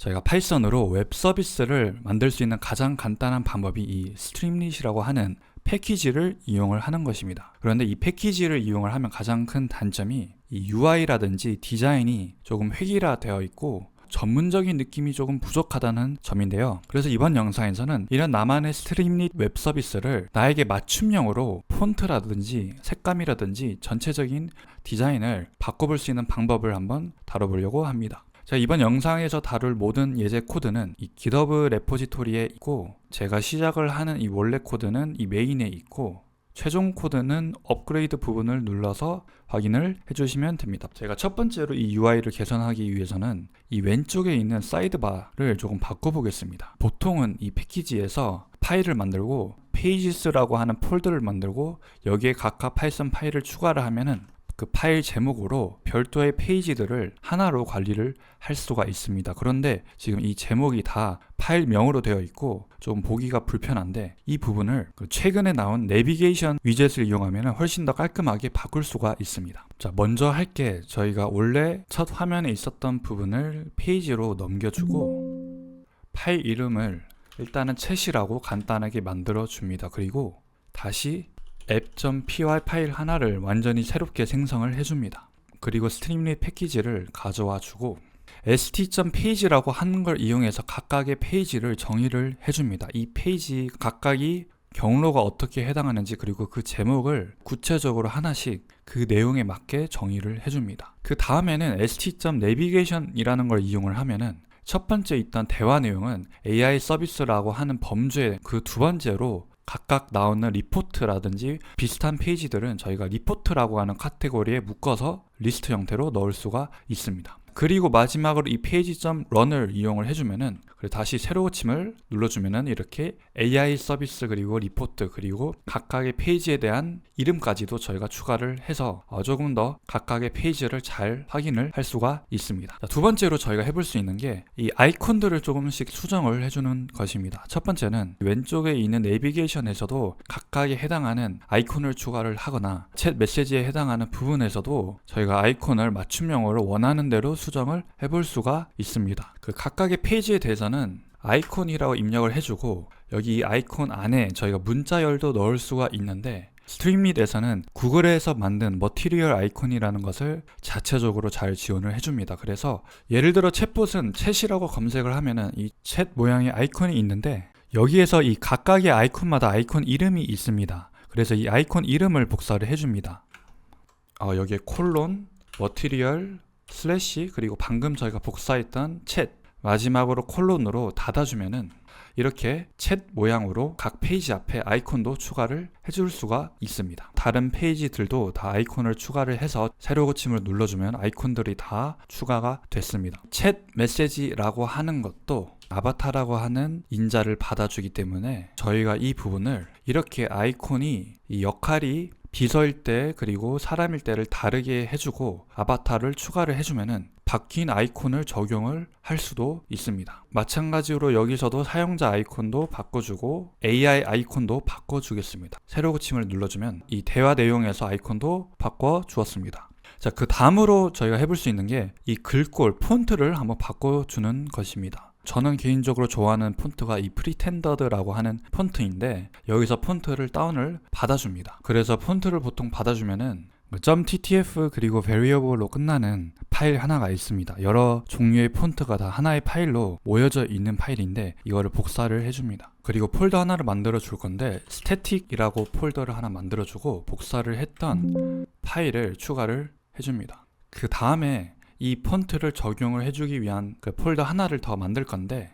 저희가 파이썬으로 웹 서비스를 만들 수 있는 가장 간단한 방법이 이 스트림릿이라고 하는 패키지를 이용을 하는 것입니다. 그런데 이 패키지를 이용을 하면 가장 큰 단점이 이 UI라든지 디자인이 조금 획일화되어 있고 전문적인 느낌이 조금 부족하다는 점인데요. 그래서 이번 영상에서는 이런 나만의 스트림릿 웹 서비스를 나에게 맞춤형으로 폰트라든지 색감이라든지 전체적인 디자인을 바꿔볼 수 있는 방법을 한번 다뤄보려고 합니다. 자, 이번 영상에서 다룰 모든 예제 코드는 이 GitHub 레포지토리에 있고 제가 시작을 하는 이 원래 코드는 이 메인에 있고 최종 코드는 업그레이드 부분을 눌러서 확인을 해주시면 됩니다. 제가 첫 번째로 이 UI를 개선하기 위해서는 이 왼쪽에 있는 사이드바를 조금 바꿔보겠습니다. 보통은 이 패키지에서 파일을 만들고 페이지스라고 하는 폴더를 만들고 여기에 각각 파이썬 파일을 추가를 하면은 그 파일 제목으로 별도의 페이지들을 하나로 관리를 할 수가 있습니다. 그런데 지금 이 제목이 다 파일명으로 되어 있고 좀 보기가 불편한데 이 부분을 그 최근에 나온 내비게이션 위젯을 이용하면 훨씬 더 깔끔하게 바꿀 수가 있습니다. 자, 먼저 할 게 저희가 원래 첫 화면에 있었던 부분을 페이지로 넘겨주고 파일 이름을 일단은 챗이라고 간단하게 만들어 줍니다. 그리고 다시 app.py 파일 하나를 완전히 새롭게 생성을 해줍니다. 그리고 스트림릿 패키지를 가져와 주고 st.page라고 하는 걸 이용해서 각각의 페이지를 정의를 해줍니다. 이 페이지 각각이 경로가 어떻게 해당하는지 그리고 그 제목을 구체적으로 하나씩 그 내용에 맞게 정의를 해줍니다. 그 다음에는 st.navigation이라는 걸 이용을 하면은 첫 번째 있던 대화 내용은 AI 서비스라고 하는 범죄 그 두 번째로 각각 나오는 리포트라든지 비슷한 페이지들은 저희가 리포트라고 하는 카테고리에 묶어서 리스트 형태로 넣을 수가 있습니다. 그리고 마지막으로 이 페이지.run을 이용을 해주면은 다시 새로 고침을 눌러주면은 이렇게 AI 서비스 그리고 리포트 그리고 각각의 페이지에 대한 이름까지도 저희가 추가를 해서 어, 조금 더 각각의 페이지를 잘 확인을 할 수가 있습니다. 두 번째로 저희가 해볼 수 있는 게 이 아이콘들을 조금씩 수정을 해주는 것입니다. 첫 번째는 왼쪽에 있는 내비게이션에서도 각각에 해당하는 아이콘을 추가를 하거나 챗 메시지에 해당하는 부분에서도 저희가 아이콘을 맞춤형으로 원하는 대로 수정을 해볼 수가 있습니다. 그 각각의 페이지에 대해서는 아이콘이라고 입력을 해주고 여기 이 아이콘 안에 저희가 문자열도 넣을 수가 있는데 스트림밋에서는 구글에서 만든 머티리얼 아이콘이라는 것을 자체적으로 잘 지원을 해줍니다. 그래서 예를 들어 챗봇은 챗이라고 검색을 하면은 이 챗 모양의 아이콘이 있는데 여기에서 이 각각의 아이콘마다 아이콘 이름이 있습니다. 그래서 이 아이콘 이름을 복사를 해줍니다. 어, 여기에 콜론, 머티리얼, 슬래시 그리고 방금 저희가 복사했던 챗 마지막으로 콜론으로 닫아주면은 이렇게 챗 모양으로 각 페이지 앞에 아이콘도 추가를 해줄 수가 있습니다. 다른 페이지들도 다 아이콘을 추가를 해서 새로 고침을 눌러주면 아이콘들이 다 추가가 됐습니다. 챗 메시지라고 하는 것도 아바타라고 하는 인자를 받아주기 때문에 저희가 이 부분을 이렇게 아이콘이 이 역할이 비서일 때 그리고 사람일 때를 다르게 해주고 아바타를 추가를 해주면은 바뀐 아이콘을 적용을 할 수도 있습니다. 마찬가지로 여기서도 사용자 아이콘도 바꿔주고 AI 아이콘도 바꿔주겠습니다. 새로 고침을 눌러주면 이 대화 내용에서 아이콘도 바꿔주었습니다. 자, 그 다음으로 저희가 해볼 수 있는 게 이 글꼴, 폰트를 한번 바꿔주는 것입니다. 저는 개인적으로 좋아하는 폰트가 이 프리텐더드라고 하는 폰트인데 여기서 폰트를 다운을 받아줍니다. 그래서 폰트를 보통 받아주면은 .ttf 그리고 variable로 끝나는 파일 하나가 있습니다. 여러 종류의 폰트가 다 하나의 파일로 모여져 있는 파일인데 이거를 복사를 해줍니다. 그리고 폴더 하나를 만들어 줄 건데 static이라고 폴더를 하나 만들어 주고 복사를 했던 파일을 추가를 해줍니다. 그 다음에 이 폰트를 적용을 해주기 위한 그 폴더 하나를 더 만들 건데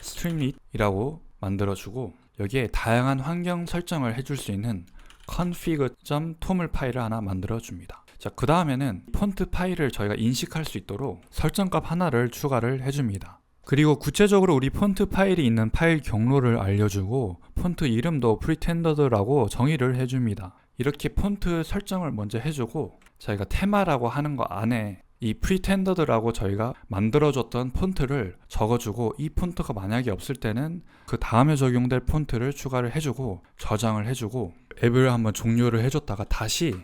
.streamlit.이라고 만들어주고 여기에 다양한 환경 설정을 해줄 수 있는 config.toml 파일을 하나 만들어 줍니다. 자, 그 다음에는 폰트 파일을 저희가 인식할 수 있도록 설정값 하나를 추가를 해줍니다. 그리고 구체적으로 우리 폰트 파일이 있는 파일 경로를 알려주고 폰트 이름도 pretended라고 정의를 해줍니다. 이렇게 폰트 설정을 먼저 해주고 저희가 테마라고 하는 거 안에 이 pretended라고 저희가 만들어줬던 폰트를 적어주고 이 폰트가 만약에 없을 때는 그 다음에 적용될 폰트를 추가를 해주고 저장을 해주고 앱을 한번 종료를 해줬다가 다시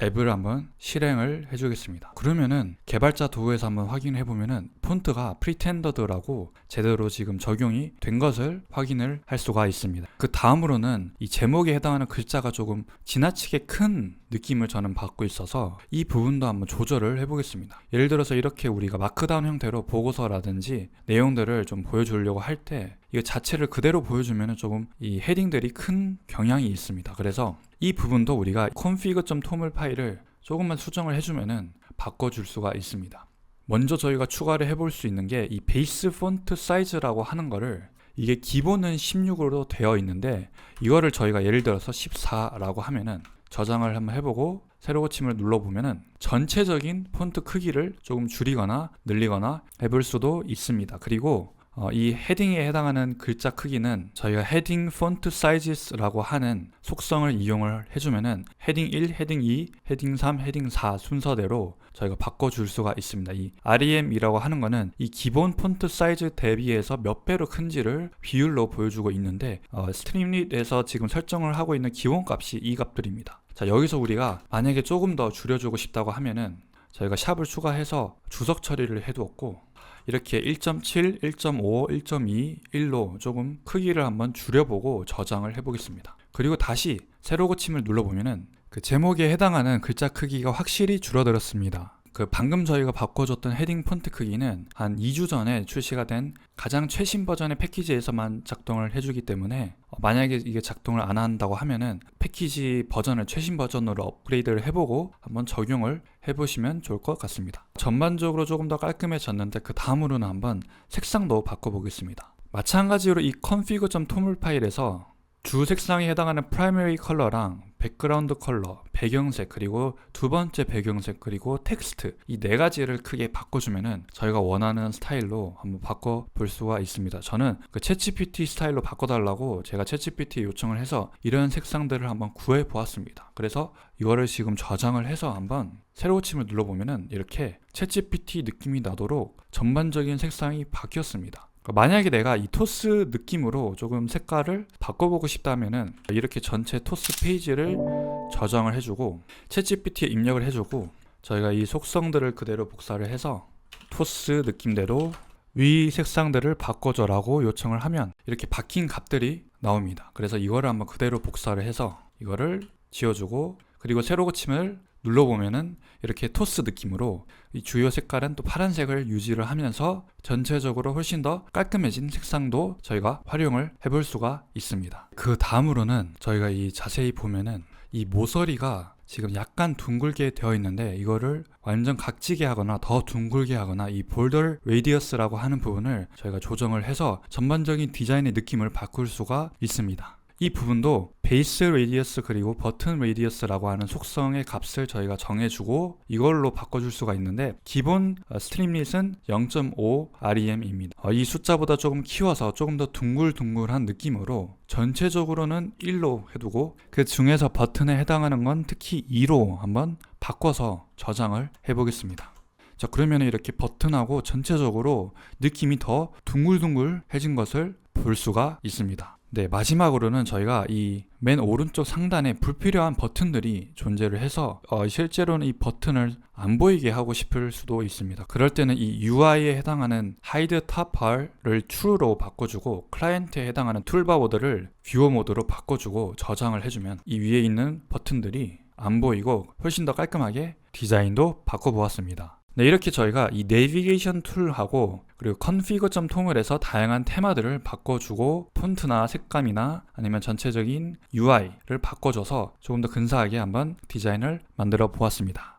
앱을 한번 실행을 해주겠습니다. 그러면은 개발자 도구에서 한번 확인해 보면은 폰트가 프리텐더드라고 제대로 지금 적용이 된 것을 확인을 할 수가 있습니다. 그 다음으로는 이 제목에 해당하는 글자가 조금 지나치게 큰 느낌을 저는 받고 있어서 이 부분도 한번 조절을 해보겠습니다. 예를 들어서 이렇게 우리가 마크다운 형태로 보고서라든지 내용들을 좀 보여주려고 할 때 이거 자체를 그대로 보여주면 조금 이 헤딩들이 큰 경향이 있습니다. 그래서 이 부분도 우리가 config.toml 파일을 조금만 수정을 해주면은 바꿔줄 수가 있습니다. 먼저 저희가 추가를 해볼 수 있는 게 이 베이스 폰트 사이즈라고 하는 거를 이게 기본은 16으로 되어 있는데 이거를 저희가 예를 들어서 14라고 하면은 저장을 한번 해보고 세로 고침을 눌러보면은 전체적인 폰트 크기를 조금 줄이거나 늘리거나 해볼 수도 있습니다. 그리고 어, 이 헤딩에 해당하는 글자 크기는 저희가 헤딩 폰트 사이즈라고 하는 속성을 이용을 해주면은 헤딩 1, 헤딩 2, 헤딩 3, 헤딩 4 순서대로 저희가 바꿔줄 수가 있습니다. 이 REM이라고 하는 거는 이 기본 폰트 사이즈 대비해서 몇 배로 큰지를 비율로 보여주고 있는데 어, 스트림릿에서 지금 설정을 하고 있는 기본 값이 이 값들입니다. 자 여기서 우리가 만약에 조금 더 줄여주고 싶다고 하면은 저희가 샵을 추가해서 주석 처리를 해두었고 이렇게 1.7, 1.5, 1.2, 1로 조금 크기를 한번 줄여보고 저장을 해보겠습니다. 그리고 다시 세로 고침을 눌러보면은 그 제목에 해당하는 글자 크기가 확실히 줄어들었습니다. 그 방금 저희가 바꿔줬던 헤딩 폰트 크기는 한 2주 전에 출시가 된 가장 최신 버전의 패키지에서만 작동을 해주기 때문에 어, 만약에 이게 작동을 안 한다고 하면은 패키지 버전을 최신 버전으로 업그레이드를 해보고 한번 적용을 해보시면 좋을 것 같습니다. 전반적으로 조금 더 깔끔해졌는데 그 다음으로는 한번 색상도 바꿔보겠습니다. 마찬가지로 이 config.toml 파일에서 주 색상에 해당하는 primary 컬러랑 백그라운드 컬러, 배경색 그리고 두 번째 배경색 그리고 텍스트 이 네 가지를 크게 바꿔주면은 저희가 원하는 스타일로 한번 바꿔 볼 수가 있습니다. 저는 그 챗GPT 스타일로 바꿔달라고 제가 챗GPT 요청을 해서 이런 색상들을 한번 구해 보았습니다. 그래서 이거를 지금 저장을 해서 한번 새로 고침을 눌러보면은 이렇게 챗GPT 느낌이 나도록 전반적인 색상이 바뀌었습니다. 그러니까 만약에 내가 이 토스 느낌으로 조금 색깔을 바꿔보고 싶다면은 이렇게 전체 토스 페이지를 저장을 해주고 챗GPT에 입력을 해주고 저희가 이 속성들을 그대로 복사를 해서 토스 느낌대로 위 색상들을 바꿔줘라고 요청을 하면 이렇게 바뀐 값들이 나옵니다. 그래서 이거를 한번 그대로 복사를 해서 이거를 지워주고 그리고 세로 고침을 눌러보면은 이렇게 토스 느낌으로 이 주요 색깔은 또 파란색을 유지를 하면서 전체적으로 훨씬 더 깔끔해진 색상도 저희가 활용을 해볼 수가 있습니다. 그 다음으로는 저희가 이 자세히 보면은 이 모서리가 지금 약간 둥글게 되어 있는데 이거를 완전 각지게 하거나 더 둥글게 하거나 이 볼더 레디어스라고 하는 부분을 저희가 조정을 해서 전반적인 디자인의 느낌을 바꿀 수가 있습니다. 이 부분도 베이스 레디어스 그리고 버튼 레디어스라고 하는 속성의 값을 저희가 정해주고 이걸로 바꿔줄 수가 있는데 기본 어, 스트림릿은 0.5 REM입니다. 어, 이 숫자보다 조금 키워서 조금 더 둥글둥글한 느낌으로 전체적으로는 1로 해두고 그 중에서 버튼에 해당하는 건 특히 2로 한번 바꿔서 저장을 해보겠습니다. 자 그러면 이렇게 버튼하고 전체적으로 느낌이 더 둥글둥글해진 것을 볼 수가 있습니다. 네, 마지막으로는 저희가 이 맨 오른쪽 상단에 불필요한 버튼들이 존재를 해서 어, 실제로는 이 버튼을 안 보이게 하고 싶을 수도 있습니다. 그럴 때는 이 UI에 해당하는 hide top bar를 true로 바꿔주고 클라이언트에 해당하는 툴바 모드를 뷰어 모드로 바꿔주고 저장을 해주면 이 위에 있는 버튼들이 안 보이고 훨씬 더 깔끔하게 디자인도 바꿔보았습니다. 네, 이렇게 저희가 이 내비게이션 툴하고 그리고 config.toml에서 다양한 테마들을 바꿔주고 폰트나 색감이나 아니면 전체적인 UI를 바꿔줘서 조금 더 근사하게 한번 디자인을 만들어 보았습니다.